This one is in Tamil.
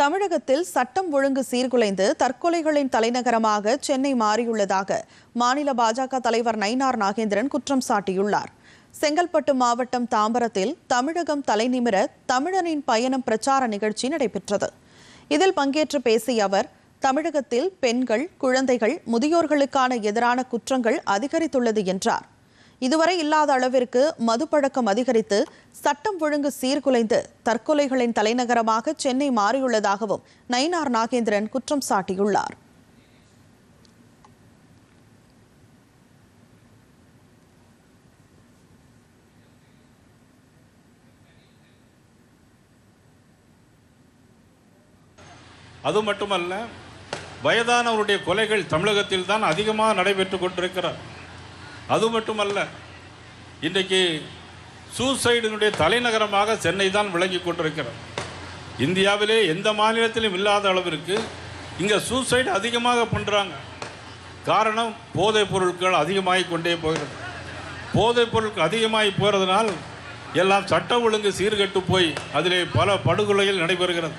தமிழகத்தில் சட்டம் ஒழுங்கு சீர்குலைந்து தற்கொலைகளின் தலைநகரமாக சென்னை மாறியுள்ளதாக மாநில பாஜக தலைவர் நயினார் நாகேந்திரன் குற்றம் சாட்டியுள்ளார். செங்கல்பட்டு மாவட்டம் தாம்பரத்தில் தமிழகம் தலைநிமிர தமிழனின் பயணம் பிரச்சார நிகழ்ச்சி நடைபெற்றது. இதில் பங்கேற்று பேசிய அவர் தமிழகத்தில் பெண்கள் குழந்தைகள் முதியோர்களுக்கான எதிரான குற்றங்கள் அதிகரித்துள்ளது என்றார். இதுவரை இல்லாத அளவிற்கு மதுப்பழக்கம் அதிகரித்து சட்டம் ஒழுங்கு சீர்குலைந்து தற்கொலைகளின் தலைநகரமாக சென்னை மாறியுள்ளதாகவும் நயினார் நாகேந்திரன் குற்றம் சாட்டியுள்ளார். அது மட்டுமல்ல வயதானவருடைய கொலைகள் தமிழகத்தில் தான் அதிகமாக நடைபெற்று கொண்டிருக்கிறார். அது மட்டுமல்ல இன்றைக்கு சூசைடினுடைய தலைநகரமாக சென்னை தான் விளங்கி கொண்டிருக்கிறது. இந்தியாவிலே எந்த மாநிலத்திலும் இல்லாத அளவிற்கு இங்கே சூசைடு அதிகமாக பண்ணுறாங்க காரணம் போதைப் பொருட்கள் அதிகமாகி கொண்டே போகிறது. போதைப் பொருட்கள் அதிகமாகி போகிறதுனால் எல்லாம் சட்டம் ஒழுங்கு சீர்கெட்டு போய் அதிலே பல படுகொலைகள் நடைபெறுகிறது.